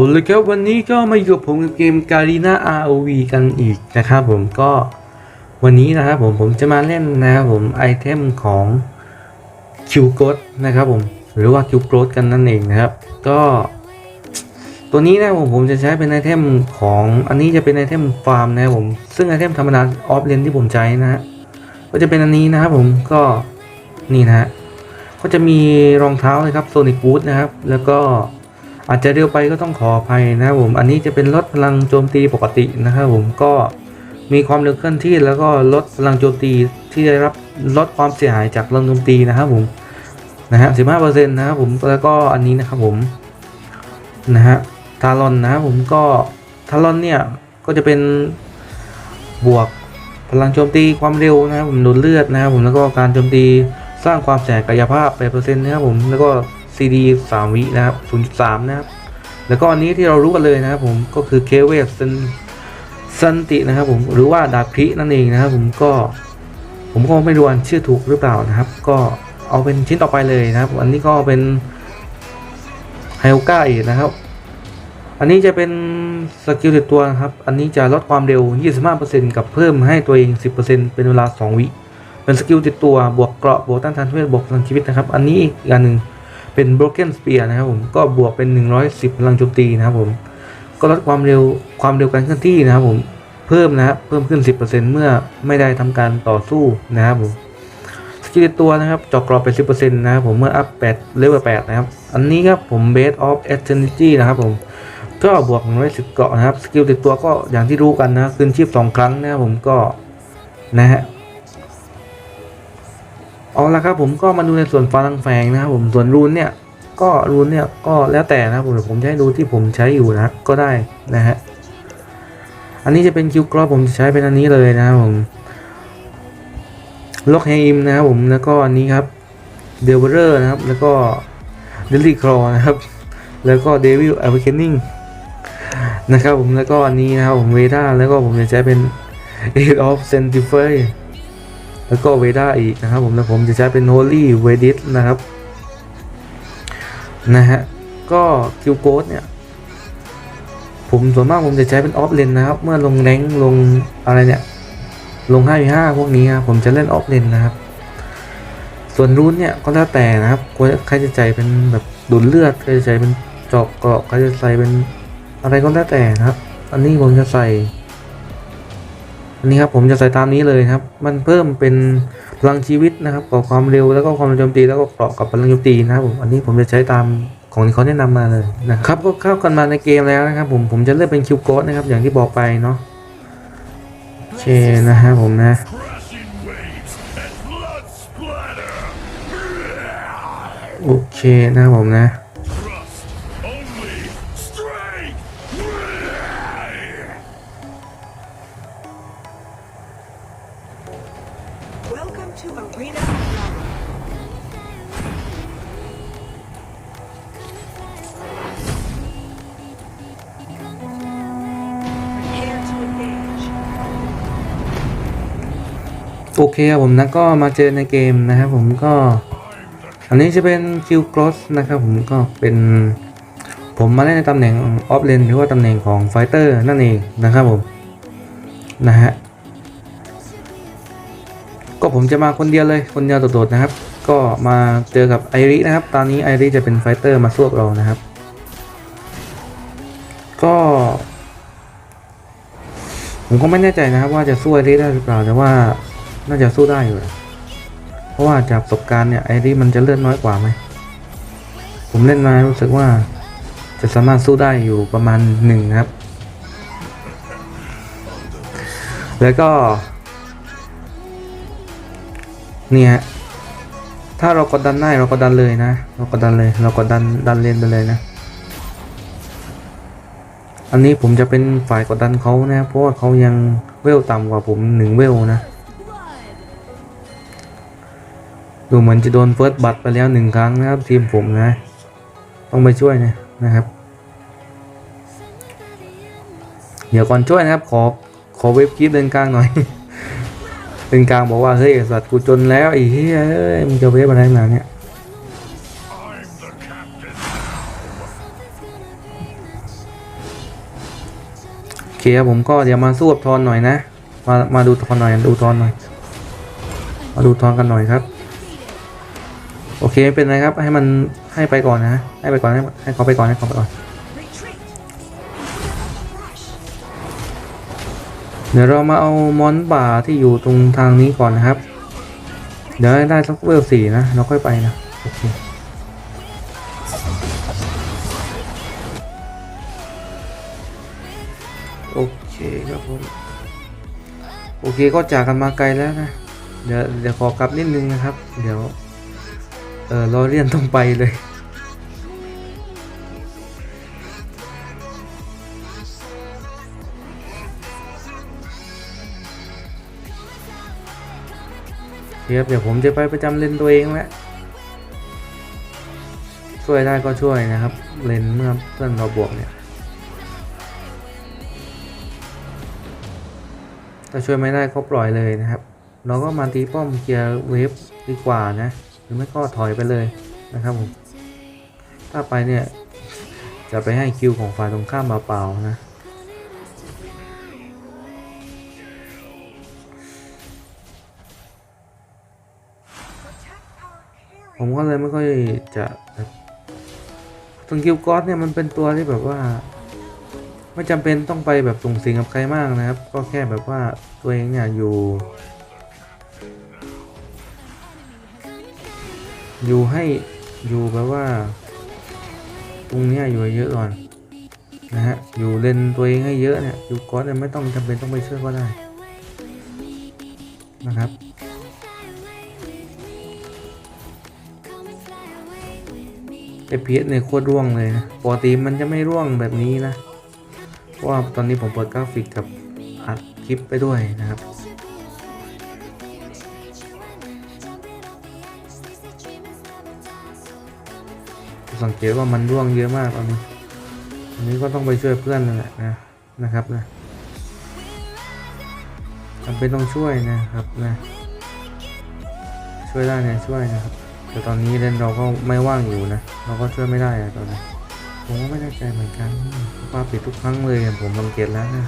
เอาเลยครับวันนี้ก็มาอยู่กับผมกับเกมการีนา ROV กันอีกนะครับผมก็วันนี้นะครับผมผมจะมาเล่นนะครับผมไอเทมของคิวโกดนะครับผมหรือว่าคิวโกดกันนั่นเองนะครับก็ ตัวนี้นะผมผมจะใช้เป็นไอเทมของอันนี้จะเป็นไอเทมฟาร์มนะครับผมซึ่งไอเทมธรรมดาออฟเลนที่ผมใช้นะฮะก็จะเป็นอันนี้นะครับผมก็นี่นะฮะก็จะมีรองเท้าเลยครับโซนิ c บูทนะครับแล้วก็ อาจจะเร็วไปก็ต้องขออภัยนะครับผม อันนี้จะเป็นลดพลังโจมตีปกตินะครับผมก็มีความเร็วเคลื่อนที่แล้วก็ลดพลังโจมตีที่ได้รับลดความเสียหายจากพลังโจมตีนะครับผมนะฮะสิบห้าเปอร์เซ็นต์นะครับผมแล้วก็อันนี้นะครับผมนะฮะทารอนนะครับผมก็ทารอนเนี่ยก็จะเป็นบวกพลังโจมตีความเร็วนะครับผมดูดเลือดนะครับผมแล้วก็การโจมตีสร้างความแสกกายภาพ8%นะครับผมแล้วก็ CD 3วินะครับ0.3นะครับ แล้วก็อันนี้ที่เรารู้กันเลยนะครับผมก็คือเคเวสซันซันตินะครับผมหรือว่าดาบพรินั่นเองนะครับผมก็ ผมก็ไม่รู้ว่าชื่อถูกหรือเปล่านะครับ ก็เอาเป็นชิ้นต่อไปเลยนะครับอันนี้ก็เป็นไฮโอก้าอีกนะครับ อันนี้จะเป็นสกิลติดตัวนะครับ อันนี้จะลดความเร็ว 25%กับเพิ่มให้ตัวเอง 10%เป็นเวลา 2 วิ เป็นสกิลติดตัว บวกเกราะ บวกต้านทานเวทบวกพลังชีวิตนะครับ อันนี้อีกอันหนึ่ง เป็น broken spear นะครับผมก็บวกเป็น 110พลังโจมตีนะครับผมก็ลดความเร็วความเร็วการเคลื่อนที่นะครับผมเพิ่มนะครับเพิ่มขึ้น 10%เมื่อไม่ได้ทำการต่อสู้นะครับผมสกิลติดตัวนะครับจาะกรอบไป10%นะครับผมเมื่ออัพ8เลเวล8นะครับอันนี้ครับผม base of eternity นะครับผมก็บวก110เกาะนะครับสกิลติดตัวก็อย่างที่รู้กันนะคืนชีพสองครั้งนะครับผมก็นะฮะ เอาละครับผมก็มาดูในส่วนพลังแฝงนะครับผมส่วนรูนเนี่ยก็รูนเนี่ยก็แล้วแต่นะครับผมผมให้ดูที่ผมใช้อยู่นะก็ได้นะฮะอันนี้จะเป็นคิวกรอบผมจะใช้เป็นอันนี้เลยนะครับผมล็อกเฮอิมนะครับผมแล้วก็อันนี้ครับเดลเวอร์นะครับ แล้วก็เดลี่ครอนะครับ แล้วก็เดวิลอเวเคนนิ่งนะครับผมแล้วก็อันนี้นะครับผมเวด้าแล้วก็ผมจะใช้เป็น a i d of s e n t i f y แล้วก็เวด้าอีกนะครับผมแล้วผมจะใช้เป็น Holy v e d i t นะครับนะฮะก็คิวโกดเนี่ยผมส่วนมากผมจะใช้เป็นออฟเลนนะครับ เมื่อลงแรงลงอะไรเนี่ย ลง5 5พวกนี้ครับผมจะเล่นออฟเลนนะครับ ส่วนรูนเนี่ยก็แล้วแต่นะครับใครจะใจเป็นแบบดุนเลือดใครจะใจเป็นจอกเกาะใครจะใส่เป็นอะไรก็แล้วแต่นะครับ อันนี้ผมจะใส่ นนี้ครับผมจะใส่ตามนี้เลยครับ มันเพิ่มเป็นพลังชีวิตนะครับกับความเร็วแล้วก็ความโจมตีแล้วก็เกราะกับพลังโจมตีนะครับผมอันนี้ผมจะใช้ตามของที่เขาแนะนำมาเลยนะครับก็เข้ากันมาในเกมแล้วนะครับ ผมผมจะเลือกเป็นคิวโกดนะครับ อย่างที่บอกไปเนาะโอเคนะฮะผมนะโอเคนะครับผมนะ Welcome to Arena of Love. โอเคครับผมนะก็มาเจอในเกมนะครับผมก็อันนี้จะเป็นคิวกรอสนะครับผมก็เป็นผมมาเล่นในตำแหน่งออฟเลนหรือว่าตำแหน่งของไฟเตอร์นั่นเองนะครับผมนะฮะ ก็ผมจะมาคนเดียวเลยคนเดียวโดดๆนะครับ ก็มาเจอกับไอรินะครับ ตอนนี้ไอริจะเป็นไฟเตอร์มาสู้กับเรานะครับ ก็ ผมก็ไม่แน่ใจนะครับ ว่าจะสู้ไอริได้หรือเปล่าแต่ว่าน่าจะสู้ได้อยู่เพราะว่าจากประสบการณ์เนี่ยไอริมันจะเลื่อนน้อยกว่าไหมผมเล่นมารู้สึกว่าจะสามารถสู้ได้อยู่ประมาณหนึ่งครับ แล้วก็ เนี่ยฮะถ้าเรากดดันได้เรากดดันเลยนะ เรากดดันเลยเรากดดันดันเลนไปเลยนะ อันนี้ผมจะเป็นฝ่ายกดดันเขานะเพราะว่าเขายังเวลต่ำกว่าผมหนึ่งเวลนะ ดูเหมือนจะโดนเฟิร์สบัตไปแล้วหนึ่งครั้งนะครับ ทีมผมนะ ต้องไปช่วยนะนะครับ เดี๋ยวก่อนช่วยนะครับ ขอขอเว็บคลิปเดินกลางหน่อย เดินกลางบอกว่าเฮ้ยสัตว์กูจนแล้วไอ้เฮ้ยมึงจะเว็บอะไรมาเนี่ย I'm the captain. เคครับผมก็เดี๋ยวมาสู้กับทอนหน่อยนะ มามาดูทอนหน่อยดูทอนหน่อย มาดูทอนกันหน่อยครับ โอเคไม่เป็นไรครับ ให้มันให้ไปก่อนนะ ให้ไปก่อนให้ให้เขาไปก่อนให้เขาไปก่อน เดี๋ยวเรามาเอามอนป่าที่อยู่ตรงทางนี้ก่อนนะครับ เดี๋ยวให้ได้สักเวลสี่นะเราค่อยไปนะโอเคโอเคครับผมโอเคก็จากกันมาไกลแล้วนะ เดี๋ยวเดี๋ยวขอกลับนิดนึงนะครับ เดี๋ยว เออรอเรียนต้องไปเลย เทียบเดี๋ยวผมจะไปประจำเลนตัวเองแล้วช่วยได้ก็ช่วยนะครับ เลนเมื่อเพื่อนเราบวกเนี่ยถ้าช่วยไม่ได้ก็ปล่อยเลยนะครับ เราก็มาตีป้อมเคลียร์เวฟดีกว่านะ หรือไม่ก็ถอยไปเลยนะครับผม ถ้าไปเนี่ย จะไปให้คิวของฝ่ายตรงข้ามมาเปล่านะ ผมก็เลยไม่ค่อยจะตรงกิลกอสเนี่ยมันเป็นตัวที่แบบว่า ไม่จำเป็นต้องไปแบบส่งสิงกับใครมากนะครับ ก็แค่แบบว่าตัวเองเนี่ยอยู่ อยู่ให้อยู่แบบว่า ตรงเนี้ยอยู่เยอะก่อนนะฮะอยู่เลนตัวเองให้เยอะเนี่ยกิลกอสเนี่ยไม่ต้องจำเป็นต้องไปช่วยก็ได้นะครับ ไอพีเอสเนี่ยโคตรร่วงเลยนะปกติมันจะไม่ร่วงแบบนี้นะเพราะว่าตอนนี้ผมเปิดกราฟิกกับอัดคลิปไปด้วยนะครับ สังเกตว่ามันร่วงเยอะมากตอนนี้อันนี้ก็ต้องไปช่วยเพื่อนนั่นแหละนะนะครับนะจำเป็นต้องช่วยนะครับนะช่วยได้เนี่ยช่วยนะครับ แต่ตอนนี้เล่นเราก็ไม่ว่างอยู่นะ เราก็ช่วยไม่ได้อะตอนนี้ผมก็ไม่แน่ใจเหมือนกันป้าปิดทุกครั้งเลยอผมสังเกตแล้วนะ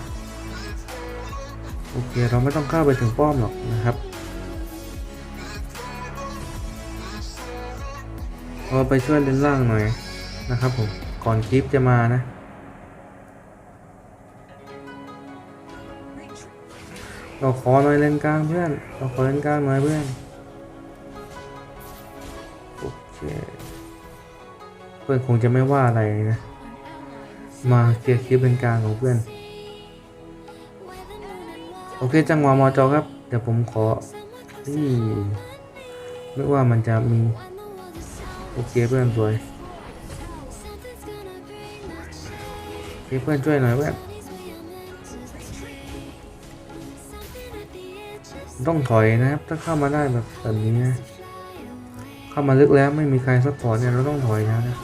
โอเคเราไม่ต้องเข้าไปถึงป้อมหรอกนะครับเราไปช่วยเลนล่างหน่อยนะครับผมก่อนคลิปจะมานะเราขอหน่อยเลนกลางเพื่อนเราขอเลนกลางหน่อยเพื่อน เคเพื่อนคงจะไม่ว่าอะไรนะ มาเคลียร์คลิปเป็นกลางของเพื่อน โอเคจังหวะมอจอครับ เดี๋ยวผมขอที่ว่ามันจะมี โอเคเพื่อนสวยเพื่อนช่วยหน่อยเพื่อนต้องถอยนะครับ ถ้าเข้ามาได้แบบแบบนี้นะ เข้ามาลึกแล้วไม่มีใครซัพพอร์ตเนี่ยเราต้องถอยแล้วนะ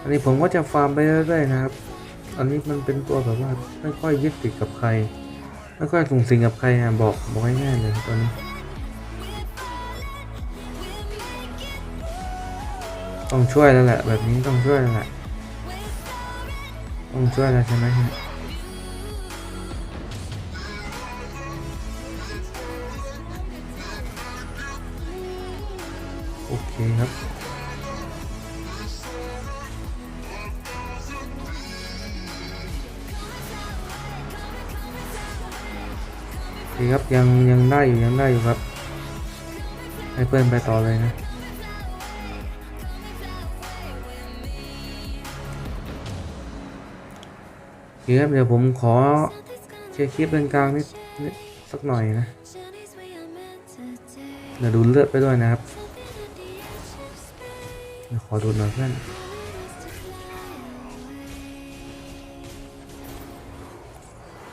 อันนี้ผมก็จะฟาร์มไปเรื่อยๆนะครับ อันนี้มันเป็นตัวแบบว่าไม่ค่อยยึดติดกับใคร ไม่ค่อยสูงสิงกับใครอะบอกบอกง่ายๆเลยตอนนี้ ต้องช่วยแล้วแหละแบบนี้ต้องช่วยแล้วแหละต้องช่วยแล้วใช่ไหมเนี่ คครับโอเคครับยังยังได้อยู่ยังได้อยู่ครับ ให้เพื่อนไปต่อเลยนะโอเคครับเดี๋ยวผมขอเช็คคลิปเป็นกลางนิดสักหน่อยนะเดี๋ยวดูเลือดไปด้วยนะครับ ขอดูหน่อยเพื่อน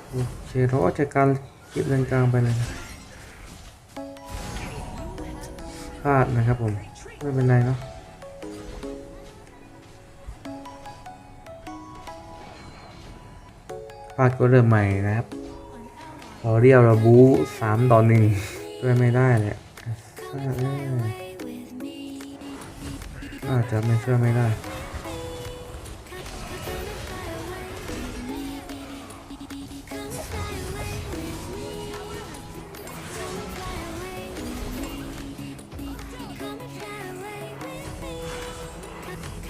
โอเคเราก็จัดการคลิปเลนกลางไปเลยพลาดนะครับผม ไม่เป็นไรเนาะพลาดก็เริ่มใหม่นะครับเราเรียวเราบู๊สามต่อหนึ่งด้วยไม่ได้เนี่ย อาจจะไม่เชื่อไม่ได้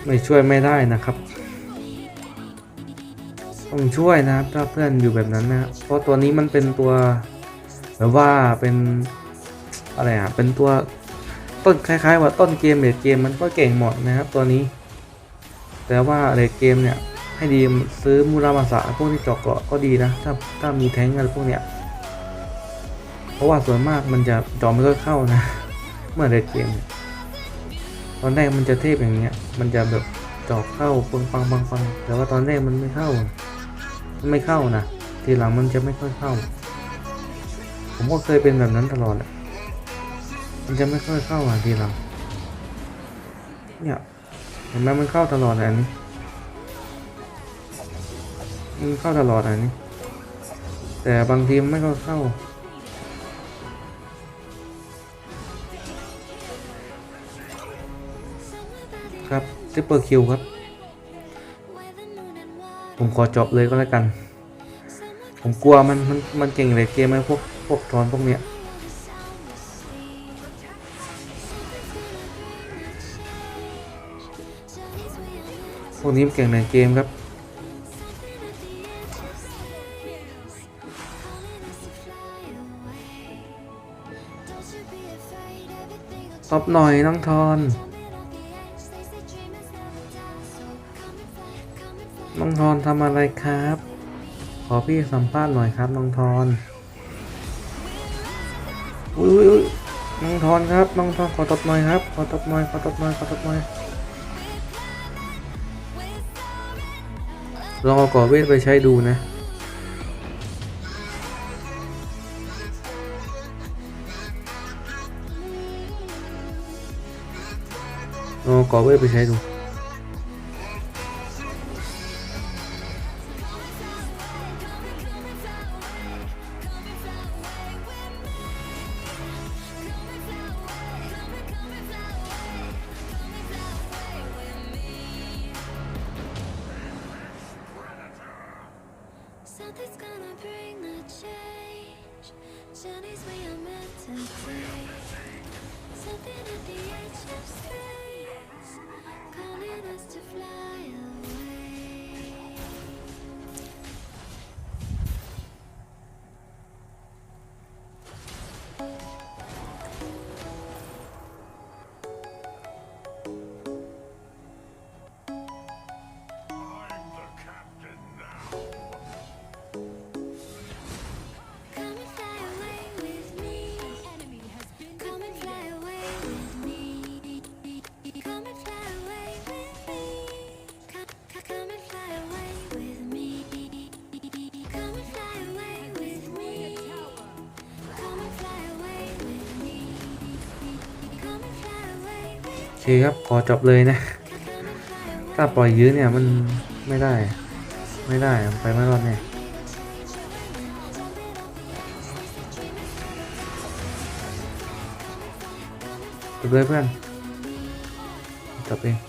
ไม่ช่วยไม่ได้นะครับ ต้องช่วยนะครับถ้าเพื่อนอยู่แบบนั้นนะเพราะตัวนี้มันเป็นตัวแบบว่าเป็นอะไรอะเป็นตัว ต้นคล้ายๆ ว่าต้นเกมเลดเกมมันก็เก่งหมดนะครับตัวนี้ แต่ว่าเลดเกมเนี่ยให้ดีซื้อมูรามาสะพวกที่เจอกเกราะก็ดีนะ ถ้าถ้ามีแท้งอะไรพวกเนี้ยเพราะว่าส่วนมากมันจะเจอไม่ค่อยเข้านะ เมื่อเลดเกมตอนแรกมันจะเทพอย่างเงี้ย มันจะแบบเจอกเข้าปังปังปังปังแต่ว่าตอนแรกมันไม่เข้า มันไม่เข้านะทีหลังมันจะไม่ค่อยเข้า ผมก็เคยเป็นแบบนั้นตลอดแหละ มันจะไม่ค่อยเข้าอะทีหลังเนี่ยเห็นไหมมันเข้าตลอดอันนี้มันเข้าตลอดอันนี้ แต่บางทีมันไม่ค่อยเข้าครับทิปเปอร์คิวครับ ผมขอจบเลยก็แล้วกัน ผมกลัวมันมันมันเก่งเลยเกมไอ้พวกพวกทอนพวกเนี้ย พวกนี้มันเก่งในเกมครับตบหน่อยน้องทอนน้องทอนทำอะไรครับ ขอพี่สัมภาษณ์หน่อยครับน้องทอนอุ้ยอุ้ยอุ้ยน้องทอนครับน้องทอนขอตบหน่อยครับ ขอตบหน่อยขอตบหน่อยขอตบหน่อย ลองเอาก่อเวทไปใช้ดูนะ ลองเอาก่อเวทไปใช้ดู Something's gonna bring the change. Journeys we are meant to take. Something at the edge of space, calling us to fly คครับขอจบเลยนะ ถ้าปล่อยยื้อเนี่ยมันไม่ได้ ไม่ได้ไปไม่รอดเน่จบเลยเพื่อนจบเอง